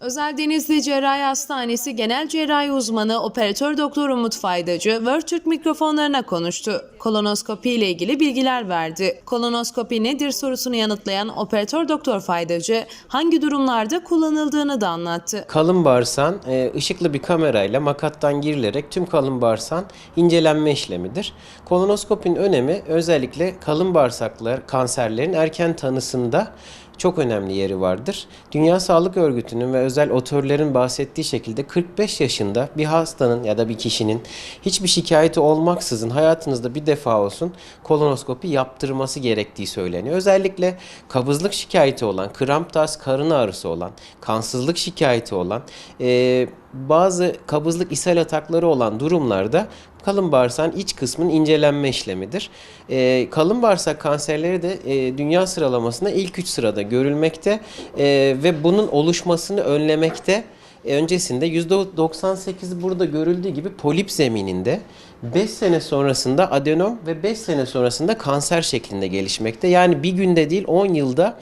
Özel Denizli Cerrahi Hastanesi Genel Cerrahi Uzmanı Operatör Doktor Umut Faydacı, World mikrofonlarına konuştu. Kolonoskopi ile ilgili bilgiler verdi. Kolonoskopi nedir sorusunu yanıtlayan Operatör Doktor Faydacı, hangi durumlarda kullanıldığını da anlattı. Kalın bağırsağın e, ışıklı bir kamerayla makattan girilerek tüm kalın bağırsağın incelenme işlemidir. Kolonoskopinin önemi özellikle kalın bağırsaklar kanserlerin erken tanısında çok önemli yeri vardır. Dünya Sağlık Örgütü'nün ve özel otörlerin bahsettiği şekilde 45 yaşında bir hastanın ya da bir kişinin hiçbir şikayeti olmaksızın hayatınızda bir defa olsun kolonoskopi yaptırması gerektiği söyleniyor. Özellikle kabızlık şikayeti olan, kramp tas, karın ağrısı olan, kansızlık şikayeti olan, e, bazı kabızlık ishal atakları olan durumlarda kalın bağırsağın iç kısmının incelenme işlemidir. E, kalın bağırsak kanserleri de e, dünya sıralamasında ilk 3 sırada görülmekte e, ve bunun oluşmasını önlemekte e, öncesinde %98 burada görüldüğü gibi polip zemininde 5 sene sonrasında adenom ve 5 sene sonrasında kanser şeklinde gelişmekte. Yani bir günde değil 10 yılda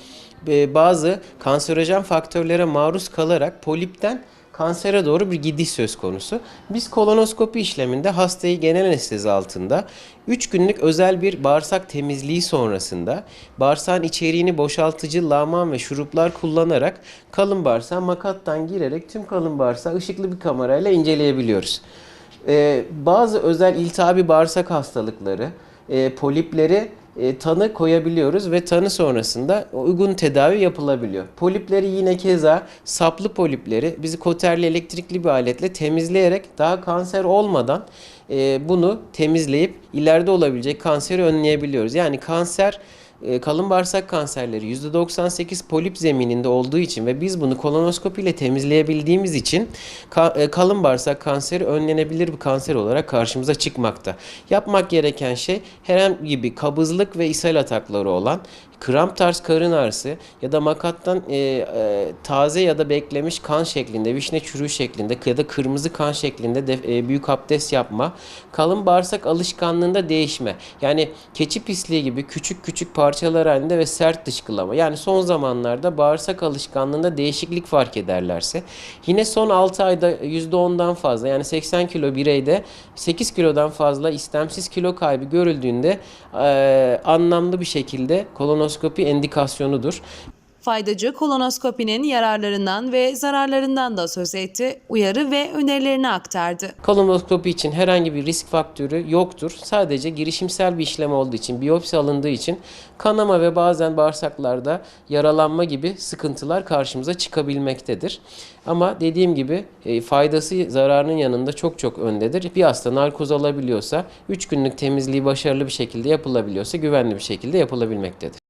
e, bazı kanserojen faktörlere maruz kalarak polipten kansere doğru bir gidiş söz konusu. Biz kolonoskopi işleminde hastayı genel anestezi altında 3 günlük özel bir bağırsak temizliği sonrasında bağırsağın içeriğini boşaltıcı lağman ve şuruplar kullanarak kalın bağırsağı makattan girerek tüm kalın bağırsağı ışıklı bir kamerayla inceleyebiliyoruz. Ee, bazı özel iltihabi bağırsak hastalıkları, e, polipleri e, tanı koyabiliyoruz ve tanı sonrasında uygun tedavi yapılabiliyor. Polipleri yine keza saplı polipleri bizi koterli elektrikli bir aletle temizleyerek daha kanser olmadan e, bunu temizleyip ileride olabilecek kanseri önleyebiliyoruz. Yani kanser kalın bağırsak kanserleri %98 polip zemininde olduğu için ve biz bunu kolonoskopi ile temizleyebildiğimiz için e, kalın bağırsak kanseri önlenebilir bir kanser olarak karşımıza çıkmakta. Yapmak gereken şey herhangi bir kabızlık ve ishal atakları olan kramp tarz karın ağrısı ya da makattan e, e, taze ya da beklemiş kan şeklinde, vişne çürüğü şeklinde ya da kırmızı kan şeklinde de, e, büyük abdest yapma, kalın bağırsak alışkanlığında değişme. Yani keçi pisliği gibi küçük küçük parçalar halinde ve sert dışkılama. Yani son zamanlarda bağırsak alışkanlığında değişiklik fark ederlerse yine son 6 ayda %10'dan fazla yani 80 kilo bireyde 8 kilodan fazla istemsiz kilo kaybı görüldüğünde e, anlamlı bir şekilde kolonoskopi endikasyonudur. Faydacı kolonoskopinin yararlarından ve zararlarından da söz etti, uyarı ve önerilerini aktardı. Kolonoskopi için herhangi bir risk faktörü yoktur. Sadece girişimsel bir işlem olduğu için, biyopsi alındığı için kanama ve bazen bağırsaklarda yaralanma gibi sıkıntılar karşımıza çıkabilmektedir. Ama dediğim gibi e, faydası zararının yanında çok çok öndedir. Bir hasta narkoz alabiliyorsa 3 günlük temizliği başarılı bir şekilde yapılabiliyorsa güvenli bir şekilde yapılabilmektedir.